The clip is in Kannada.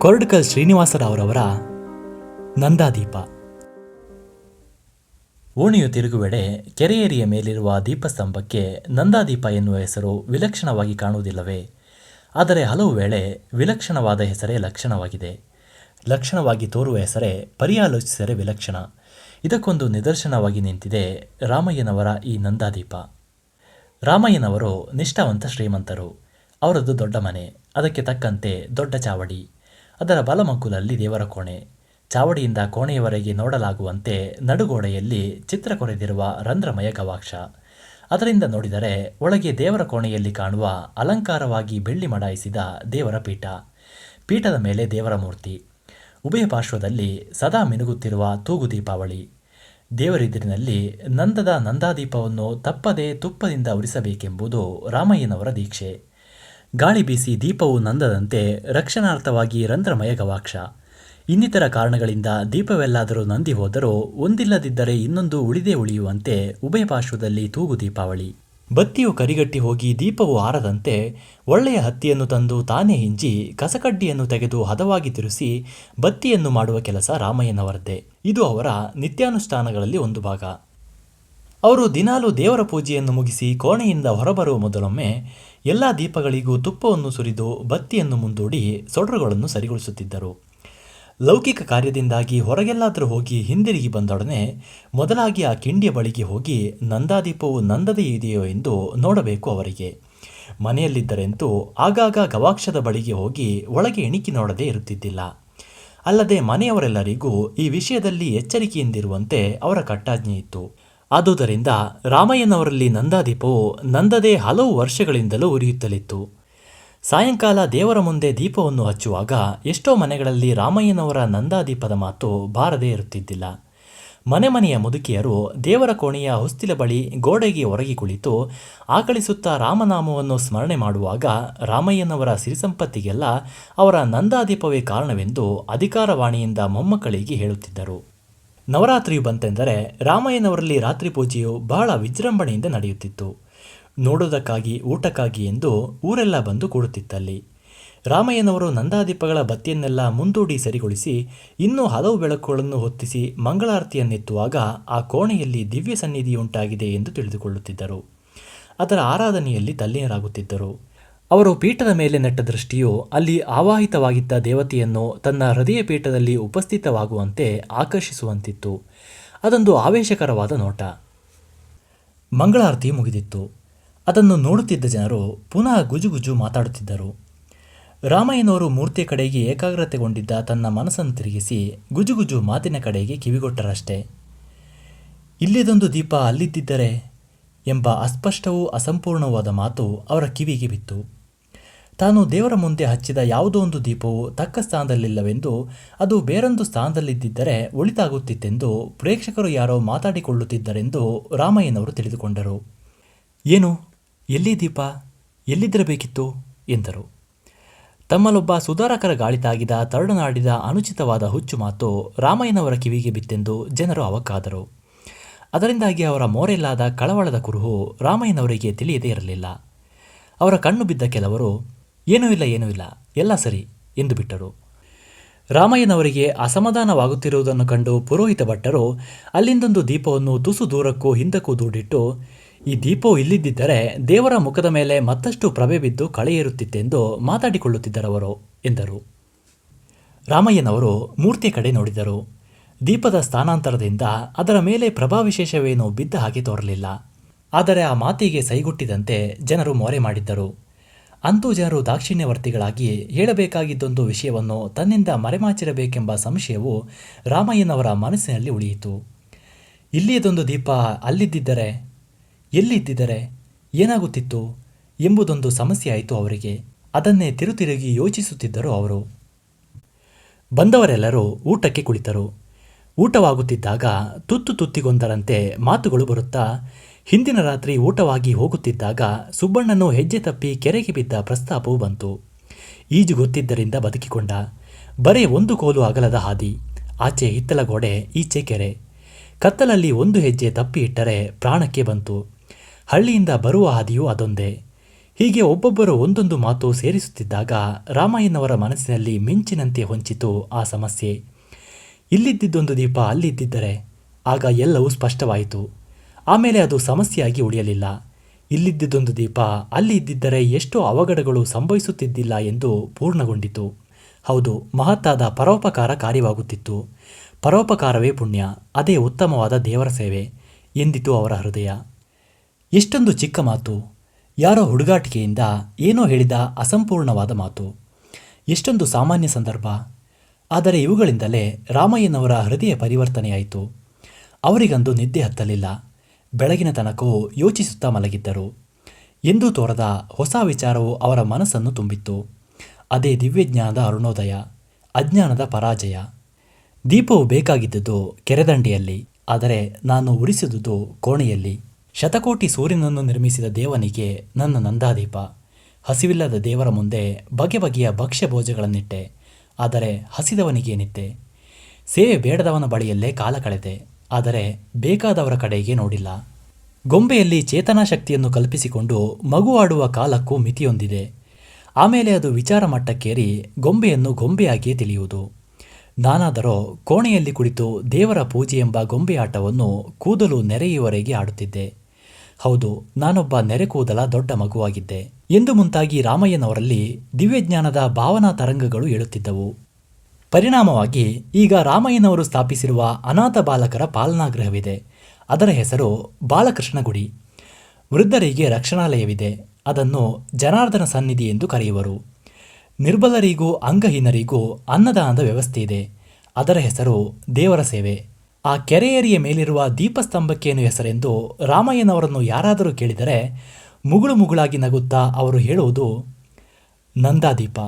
ಕೊರಡ್ಕಲ್ ಶ್ರೀನಿವಾಸರಾವ್ರವರ ನಂದಾದೀಪ. ಓಣಿಯು ತಿರುಗುವೆಡೆ ಕೆರೆಯೇರಿಯ ಮೇಲಿರುವ ದೀಪಸ್ತಂಭಕ್ಕೆ ನಂದಾದೀಪ ಎನ್ನುವ ಹೆಸರು ವಿಲಕ್ಷಣವಾಗಿ ಕಾಣುವುದಿಲ್ಲವೇ? ಆದರೆ ಹಲವು ವೇಳೆ ವಿಲಕ್ಷಣವಾದ ಹೆಸರೇ ಲಕ್ಷಣವಾಗಿದೆ. ಲಕ್ಷಣವಾಗಿ ತೋರುವ ಹೆಸರೇ ಪರಿಯಾಲೋಚಿಸಿದರೆ ವಿಲಕ್ಷಣ. ಇದಕ್ಕೊಂದು ನಿದರ್ಶನವಾಗಿ ನಿಂತಿದೆ ರಾಮಯ್ಯನವರ ಈ ನಂದಾದೀಪ. ರಾಮಯ್ಯನವರು ನಿಷ್ಠಾವಂತ ಶ್ರೀಮಂತರು. ಅವರದ್ದು ದೊಡ್ಡ ಮನೆ. ಅದಕ್ಕೆ ತಕ್ಕಂತೆ ದೊಡ್ಡ ಚಾವಡಿ. ಅದರ ಬಲಮಗ್ಗುಲಲ್ಲಿ ದೇವರ ಕೋಣೆ. ಚಾವಡಿಯಿಂದ ಕೋಣೆಯವರೆಗೆ ನೋಡಲಾಗುವಂತೆ ನಡುಗೋಡೆಯಲ್ಲಿ ಚಿತ್ರ ಕೊರೆದಿರುವ ರಂಧ್ರಮಯ ಗವಾಕ್ಷ. ಅದರಿಂದ ನೋಡಿದರೆ ಒಳಗೆ ದೇವರ ಕೋಣೆಯಲ್ಲಿ ಕಾಣುವ ಅಲಂಕಾರವಾಗಿ ಬೆಳ್ಳಿ ಮಡಾಯಿಸಿದ ದೇವರ ಪೀಠ. ಪೀಠದ ಮೇಲೆ ದೇವರ ಮೂರ್ತಿ. ಉಭಯ ಪಾರ್ಶ್ವದಲ್ಲಿ ಸದಾ ಮಿನುಗುತ್ತಿರುವ ತೂಗು ದೀಪಾವಳಿ. ದೇವರಿದಿರಿನಲ್ಲಿ ನಂದದ ನಂದಾದೀಪವನ್ನು ತಪ್ಪದೆ ತುಪ್ಪದಿಂದ ಉರಿಸಬೇಕೆಂಬುದು ರಾಮಯ್ಯನವರ ದೀಕ್ಷೆ. ಗಾಳಿ ಬೀಸಿ ದೀಪವು ನಂದದಂತೆ ರಕ್ಷಣಾರ್ಥವಾಗಿ ರಂಧ್ರಮಯ ಗವಾಕ್ಷ. ಇನ್ನಿತರ ಕಾರಣಗಳಿಂದ ದೀಪವೆಲ್ಲಾದರೂ ನಂದಿ ಹೋದರೂ ಒಂದಿಲ್ಲದಿದ್ದರೆ ಇನ್ನೊಂದು ಉಳಿದೇ ಉಳಿಯುವಂತೆ ಉಭಯ ಪಾರ್ಶ್ವದಲ್ಲಿ ತೂಗು ದೀಪಾವಳಿ. ಬತ್ತಿಯು ಕರಿಗಟ್ಟಿ ಹೋಗಿ ದೀಪವು ಆರದಂತೆ ಒಳ್ಳೆಯ ಹತ್ತಿಯನ್ನು ತಂದು ತಾನೇ ಹಿಂಜಿ ಕಸಕಡ್ಡಿಯನ್ನು ತೆಗೆದು ಹದವಾಗಿ ತಿರುಸಿ ಬತ್ತಿಯನ್ನು ಮಾಡುವ ಕೆಲಸ ರಾಮಯ್ಯನವರದ್ದೇ. ಇದು ಅವರ ನಿತ್ಯಾನುಷ್ಠಾನಗಳಲ್ಲಿ ಒಂದು ಭಾಗ. ಅವರು ದಿನಾಲು ದೇವರ ಪೂಜೆಯನ್ನು ಮುಗಿಸಿ ಕೋಣೆಯಿಂದ ಹೊರಬರುವ ಮೊದಲೊಮ್ಮೆ ಎಲ್ಲ ದೀಪಗಳಿಗೂ ತುಪ್ಪವನ್ನು ಸುರಿದು ಬತ್ತಿಯನ್ನು ಮುಂದೂಡಿ ಸೊಡ್ರುಗಳನ್ನು ಸರಿಗೊಳಿಸುತ್ತಿದ್ದರು. ಲೌಕಿಕ ಕಾರ್ಯದಿಂದಾಗಿ ಹೊರಗೆಲ್ಲಾದರೂ ಹೋಗಿ ಹಿಂದಿರುಗಿ ಬಂದೊಡನೆ ಮೊದಲಾಗಿ ಆ ಕಿಂಡಿಯ ಬಳಿಗೆ ಹೋಗಿ ನಂದಾದೀಪವು ನಂದದೇ ಇದೆಯೋ ಎಂದು ನೋಡಬೇಕು ಅವರಿಗೆ. ಮನೆಯಲ್ಲಿದ್ದರೆಂತೂ ಆಗಾಗ ಗವಾಕ್ಷದ ಬಳಿಗೆ ಹೋಗಿ ಒಳಗೆ ಇಣಿಕಿ ನೋಡದೇ ಇರುತ್ತಿದ್ದಿಲ್ಲ. ಅಲ್ಲದೆ ಮನೆಯವರೆಲ್ಲರಿಗೂ ಈ ವಿಷಯದಲ್ಲಿ ಎಚ್ಚರಿಕೆಯಿಂದಿರುವಂತೆ ಅವರ ಕಟ್ಟಾಜ್ಞೆ ಇತ್ತು. ಆದುದರಿಂದ ರಾಮಯ್ಯನವರಲ್ಲಿ ನಂದಾದೀಪವು ನಂದದೇ ಹಲವು ವರ್ಷಗಳಿಂದಲೂ ಉರಿಯುತ್ತಲಿತ್ತು. ಸಾಯಂಕಾಲ ದೇವರ ಮುಂದೆ ದೀಪವನ್ನು ಹಚ್ಚುವಾಗ ಎಷ್ಟೋ ಮನೆಗಳಲ್ಲಿ ರಾಮಯ್ಯನವರ ನಂದಾದೀಪದ ಮಾತು ಬಾರದೇ ಇರುತ್ತಿದ್ದಿಲ್ಲ. ಮನೆ ಮನೆಯ ಮುದುಕಿಯರು ದೇವರ ಕೋಣೆಯ ಹೊಸ್ತಿಲ ಬಳಿ ಗೋಡೆಗೆ ಒರಗಿ ಕುಳಿತು ಆಕಳಿಸುತ್ತಾ ರಾಮನಾಮವನ್ನು ಸ್ಮರಣೆ ಮಾಡುವಾಗ ರಾಮಯ್ಯನವರ ಸಿರಿಸಂಪತ್ತಿಗೆಲ್ಲ ಅವರ ನಂದಾದೀಪವೇ ಕಾರಣವೆಂದು ಅಧಿಕಾರವಾಣಿಯಿಂದ ಮೊಮ್ಮಕ್ಕಳಿಗೆ ಹೇಳುತ್ತಿದ್ದರು. ನವರಾತ್ರಿಯು ಬಂತೆಂದರೆ ರಾಮಯ್ಯನವರಲ್ಲಿ ರಾತ್ರಿ ಪೂಜೆಯು ಬಹಳ ವಿಜೃಂಭಣೆಯಿಂದ ನಡೆಯುತ್ತಿತ್ತು. ನೋಡೋದಕ್ಕಾಗಿ, ಊಟಕ್ಕಾಗಿ ಎಂದು ಊರೆಲ್ಲ ಬಂದು ಕೂಡುತ್ತಿತ್ತಲ್ಲಿ. ರಾಮಯ್ಯನವರು ನಂದಾದೀಪಗಳ ಬತ್ತಿಯನ್ನೆಲ್ಲ ಮುಂದೂಡಿ ಸರಿಗೊಳಿಸಿ, ಇನ್ನೂ ಹಲವು ಬೆಳಕುಗಳನ್ನು ಹೊತ್ತಿಸಿ ಮಂಗಳಾರತಿಯನ್ನೆತ್ತುವಾಗ ಆ ಕೋಣೆಯಲ್ಲಿ ದಿವ್ಯ ಸನ್ನಿಧಿಯುಂಟಾಗಿದೆ ಎಂದು ತಿಳಿದುಕೊಳ್ಳುತ್ತಿದ್ದರು. ಅದರ ಆರಾಧನೆಯಲ್ಲಿ ತಲ್ಲೀನರಾಗುತ್ತಿದ್ದರು ಅವರು ಪೀಠದ ಮೇಲೆ ನೆಟ್ಟ ದೃಷ್ಟಿಯು ಅಲ್ಲಿ ಆವಾಹಿತವಾಗಿದ್ದ ದೇವತೆಯನ್ನು ತನ್ನ ಹೃದಯ ಪೀಠದಲ್ಲಿ ಉಪಸ್ಥಿತವಾಗುವಂತೆ ಆಕರ್ಷಿಸುವಂತಿತ್ತು. ಅದೊಂದು ಆವೇಶಕರವಾದ ನೋಟ. ಮಂಗಳಾರತಿ ಮುಗಿದಿತ್ತು. ಅದನ್ನು ನೋಡುತ್ತಿದ್ದ ಜನರು ಪುನಃ ಗುಜುಗುಜು ಮಾತಾಡುತ್ತಿದ್ದರು. ರಾಮಯ್ಯನವರು ಮೂರ್ತಿಯ ಕಡೆಗೆ ಏಕಾಗ್ರತೆಗೊಂಡಿದ್ದ ತನ್ನ ಮನಸ್ಸನ್ನು ತಿರುಗಿಸಿ ಗುಜುಗುಜು ಮಾತಿನ ಕಡೆಗೆ ಕಿವಿಗೊಟ್ಟರಷ್ಟೇ. ಇಲ್ಲಿದೊಂದು ದೀಪ ಅಲ್ಲಿದ್ದಿದ್ದರೆ? ಎಂಬ ಅಸ್ಪಷ್ಟವೂ ಅಸಂಪೂರ್ಣವಾದ ಮಾತು ಅವರ ಕಿವಿಗೆ ಬಿತ್ತು. ತಾನು ದೇವರ ಮುಂದೆ ಹಚ್ಚಿದ ಯಾವುದೋ ಒಂದು ದೀಪವು ತಕ್ಕ ಸ್ಥಾನದಲ್ಲಿಲ್ಲವೆಂದು, ಅದು ಬೇರೊಂದು ಸ್ಥಾನದಲ್ಲಿದ್ದರೆ ಒಳಿತಾಗುತ್ತಿತ್ತೆಂದು ಪ್ರೇಕ್ಷಕರು ಯಾರೋ ಮಾತಾಡಿಕೊಳ್ಳುತ್ತಿದ್ದರೆಂದು ರಾಮಯ್ಯನವರು ತಿಳಿದುಕೊಂಡರು. ಏನು? ಎಲ್ಲಿ ದೀಪ? ಎಲ್ಲಿದ್ದಿರಬೇಕಿತ್ತು? ಎಂದರು. ತಮ್ಮಲ್ಲೊಬ್ಬ ಸುಧಾರಕರ ಗಾಳಿ ತಾಗಿದ ತರಡನಾಡಿದ ಅನುಚಿತವಾದ ಹುಚ್ಚು ಮಾತು ರಾಮಯ್ಯನವರ ಕಿವಿಗೆ ಬಿತ್ತೆಂದು ಜನರು ಅವಕ್ಕಾದರು. ಅದರಿಂದಾಗಿ ಅವರ ಮೋರೆಲ್ಲಾದ ಕಳವಳದ ಕುರುಹು ರಾಮಯ್ಯನವರಿಗೆ ತಿಳಿಯದೇ ಇರಲಿಲ್ಲ. ಅವರ ಕಣ್ಣು ಬಿದ್ದ ಕೆಲವರು ಏನೂ ಇಲ್ಲ ಏನೂ ಇಲ್ಲ. ಎಲ್ಲ ಸರಿ ಎಂದು ಬಿಟ್ಟರು. ರಾಮಯ್ಯನವರಿಗೆ ಅಸಮಾಧಾನವಾಗುತ್ತಿರುವುದನ್ನು ಕಂಡು ಪುರೋಹಿತ ಭಟ್ಟರು ಅಲ್ಲಿಂದೊಂದು ದೀಪವನ್ನು ತುಸು ದೂರಕ್ಕೂ ಹಿಂದಕ್ಕೂ ದೂಡಿಟ್ಟು, ಈ ದೀಪವು ಇಲ್ಲಿದ್ದಿದ್ದರೆ ದೇವರ ಮುಖದ ಮೇಲೆ ಮತ್ತಷ್ಟು ಪ್ರಭೆ ಬಿದ್ದು ಕಳೆಯೇರುತ್ತಿತ್ತೆಂದು ಮಾತಾಡಿಕೊಳ್ಳುತ್ತಿದ್ದರವರು ಎಂದರು. ರಾಮಯ್ಯನವರು ಮೂರ್ತಿ ಕಡೆ ನೋಡಿದರು. ದೀಪದ ಸ್ಥಾನಾಂತರದಿಂದ ಅದರ ಮೇಲೆ ಪ್ರಭಾವಿಶೇಷವೇನೂ ಬಿದ್ದ ಹಾಗೆ ತೋರಲಿಲ್ಲ. ಆದರೆ ಆ ಮಾತಿಗೆ ಸೈಗುಟ್ಟಿದಂತೆ ಜನರು ಮೊರೆ ಮಾಡಿದ್ದರು. ಅಂತೂ ಜನರು ದಾಕ್ಷಿಣ್ಯವರ್ತಿಗಳಾಗಿ ಹೇಳಬೇಕಾಗಿದ್ದೊಂದು ವಿಷಯವನ್ನು ತನ್ನಿಂದ ಮರೆಮಾಚಿರಬೇಕೆಂಬ ಸಂಶಯವು ರಾಮಯ್ಯನವರ ಮನಸ್ಸಿನಲ್ಲಿ ಉಳಿಯಿತು. ಇಲ್ಲಿಯದೊಂದು ದೀಪ ಅಲ್ಲಿದ್ದಿದ್ದರೆ, ಎಲ್ಲಿದ್ದಿದ್ದರೆ ಏನಾಗುತ್ತಿತ್ತು ಎಂಬುದೊಂದು ಸಮಸ್ಯೆ ಆಯಿತು ಅವರಿಗೆ. ಅದನ್ನೇ ತಿರುತಿರುಗಿ ಯೋಚಿಸುತ್ತಿದ್ದರು ಅವರು. ಬಂದವರೆಲ್ಲರೂ ಊಟಕ್ಕೆ ಕುಳಿತರು. ಊಟವಾಗುತ್ತಿದ್ದಾಗ ತುತ್ತು ತುತ್ತಿಗೊಂದರಂತೆ ಮಾತುಗಳು ಬರುತ್ತಾ ಹಿಂದಿನ ರಾತ್ರಿ ಊಟವಾಗಿ ಹೋಗುತ್ತಿದ್ದಾಗ ಸುಬ್ಬಣ್ಣನು ಹೆಜ್ಜೆ ತಪ್ಪಿ ಕೆರೆಗೆ ಬಿದ್ದ ಪ್ರಸ್ತಾಪವು ಬಂತು. ಈಜು ಗೊತ್ತಿದ್ದರಿಂದ ಬದುಕಿಕೊಂಡ. ಬರೇ ಒಂದು ಕೋಲು ಅಗಲದ ಹಾದಿ, ಆಚೆ ಹಿತ್ತಲ ಗೋಡೆ ಈಚೆ ಕೆರೆ. ಕತ್ತಲಲ್ಲಿ ಒಂದು ಹೆಜ್ಜೆ ತಪ್ಪಿ ಇಟ್ಟರೆ ಪ್ರಾಣಕ್ಕೆ ಬಂತು. ಹಳ್ಳಿಯಿಂದ ಬರುವ ಹಾದಿಯೂ ಅದೊಂದೇ. ಹೀಗೆ ಒಬ್ಬೊಬ್ಬರು ಒಂದೊಂದು ಮಾತು ಸೇರಿಸುತ್ತಿದ್ದಾಗ ರಾಮಯ್ಯನವರ ಮನಸ್ಸಿನಲ್ಲಿ ಮಿಂಚಿನಂತೆ ಹೊಂಚಿತು ಆ ಸಮಸ್ಯೆ. ಇಲ್ಲಿದ್ದಿದ್ದೊಂದು ದೀಪ ಅಲ್ಲಿದ್ದಿದ್ದರೆ ಆಗ ಎಲ್ಲವೂ ಸ್ಪಷ್ಟವಾಯಿತು. ಆಮೇಲೆ ಅದು ಸಮಸ್ಯೆಯಾಗಿ ಉಳಿಯಲಿಲ್ಲ. ಇಲ್ಲಿದ್ದಿದ್ದೊಂದು ದೀಪ, ಅಲ್ಲಿ ಇದ್ದಿದ್ದರೆ ಎಷ್ಟು ಅವಘಡಗಳು ಸಂಭವಿಸುತ್ತಿದ್ದಿಲ್ಲ ಎಂದು ಪೂರ್ಣಗೊಂಡಿತು. ಹೌದು, ಮಹತ್ತಾದ ಪರೋಪಕಾರ ಕಾರ್ಯವಾಗುತ್ತಿತ್ತು. ಪರೋಪಕಾರವೇ ಪುಣ್ಯ, ಅದೇ ಉತ್ತಮವಾದ ದೇವರ ಸೇವೆ, ಎಂದಿತು ಅವರ ಹೃದಯ. ಎಷ್ಟೊಂದು ಚಿಕ್ಕ ಮಾತು, ಯಾರೋ ಹುಡುಗಾಟಿಕೆಯಿಂದ ಏನೋ ಹೇಳಿದ ಅಸಂಪೂರ್ಣವಾದ ಮಾತು. ಎಷ್ಟೊಂದು ಸಾಮಾನ್ಯ ಸಂದರ್ಭ, ಆದರೆ ಇವುಗಳಿಂದಲೇ ರಾಮಯ್ಯನವರ ಹೃದಯ ಪರಿವರ್ತನೆಯಾಯಿತು. ಅವರಿಗಂದು ನಿದ್ದೆ ಹತ್ತಲಿಲ್ಲ. ಬೆಳಗಿನ ತನಕವೂ ಯೋಚಿಸುತ್ತಾ ಮಲಗಿದ್ದರು. ಎಂದು ತೋರದ ಹೊಸ ವಿಚಾರವು ಅವರ ಮನಸ್ಸನ್ನು ತುಂಬಿತ್ತು. ಅದೇ ದಿವ್ಯಜ್ಞಾನದ ಅರುಣೋದಯ, ಅಜ್ಞಾನದ ಪರಾಜಯ. ದೀಪವು ಬೇಕಾಗಿದ್ದುದು ಕೆರೆದಂಡೆಯಲ್ಲಿ, ಆದರೆ ನಾನು ಉರಿಸಿದುದು ಕೋಣೆಯಲ್ಲಿ. ಶತಕೋಟಿ ಸೂರ್ಯನನ್ನು ನಿರ್ಮಿಸಿದ ದೇವನಿಗೆ ನನ್ನ ನಂದಾದೀಪ. ಹಸಿವಿಲ್ಲದ ದೇವರ ಮುಂದೆ ಬಗೆ ಬಗೆಯ ಭಕ್ಷ್ಯ ಭೋಜಗಳನ್ನಿಟ್ಟೆ, ಆದರೆ ಹಸಿದವನಿಗೇನಿತ್ತೆ. ಸೇವೆ ಬೇಡದವನ ಬಳಿಯಲ್ಲೇ ಕಾಲ ಕಳೆದೆ. ಆದರೆ ಬೇಕಾದವರ ಕಡೆಗೆ ನೋಡಿಲ್ಲ. ಗೊಂಬೆಯಲ್ಲಿ ಚೇತನಾ ಶಕ್ತಿಯನ್ನು ಕಲ್ಪಿಸಿಕೊಂಡು ಮಗು ಆಡುವ ಕಾಲಕ್ಕೂ ಮಿತಿಯೊಂದಿದೆ. ಆಮೇಲೆ ಅದು ವಿಚಾರ ಮಟ್ಟಕ್ಕೇರಿ ಗೊಂಬೆಯನ್ನು ಗೊಂಬೆಯಾಗಿಯೇ ತಿಳಿಯುವುದು. ನಾನಾದರೋ ಕೋಣೆಯಲ್ಲಿ ಕುಳಿತು ದೇವರ ಪೂಜೆ ಎಂಬ ಗೊಂಬೆ ಆಟವನ್ನು ಕೂದಲು ನೆರೆಯುವವರೆಗೆ ಆಡುತ್ತಿದ್ದೆ. ಹೌದು, ನಾನೊಬ್ಬ ನೆರೆ ಕೂದಲ ದೊಡ್ಡ ಮಗುವಾಗಿದ್ದೆ ಎಂದು ಮುಂತಾಗಿ ರಾಮಯ್ಯನವರಲ್ಲಿ ದಿವ್ಯಜ್ಞಾನದ ಭಾವನಾ ತರಂಗಗಳು ಏಳುತ್ತಿದ್ದವು. ಪರಿಣಾಮವಾಗಿ ಈಗ ರಾಮಯ್ಯನವರು ಸ್ಥಾಪಿಸಿರುವ ಅನಾಥ ಬಾಲಕರ ಪಾಲನಾಗೃಹವಿದೆ. ಅದರ ಹೆಸರು ಬಾಲಕೃಷ್ಣ ಗುಡಿ ವೃದ್ಧರಿಗೆ ರಕ್ಷಣಾಲಯವಿದೆ. ಅದನ್ನು ಜನಾರ್ದನ ಸನ್ನಿಧಿ ಎಂದು ಕರೆಯುವರು. ನಿರ್ಬಲರಿಗೂ ಅಂಗಹೀನರಿಗೂ ಅನ್ನದಾನದ ವ್ಯವಸ್ಥೆ ಇದೆ ಅದರ ಹೆಸರು ದೇವರ ಸೇವೆ. ಆ ಕೆರೆಯರಿಯ ಮೇಲಿರುವ ದೀಪಸ್ತಂಭಕ್ಕೇನು ಹೆಸರೆಂದು ರಾಮಯ್ಯನವರನ್ನು ಯಾರಾದರೂ ಕೇಳಿದರೆ ಮುಗುಳು ಮುಗುಳಾಗಿ ನಗುತ್ತಾ ಅವರು ಹೇಳುವುದು, ನಂದಾದೀಪ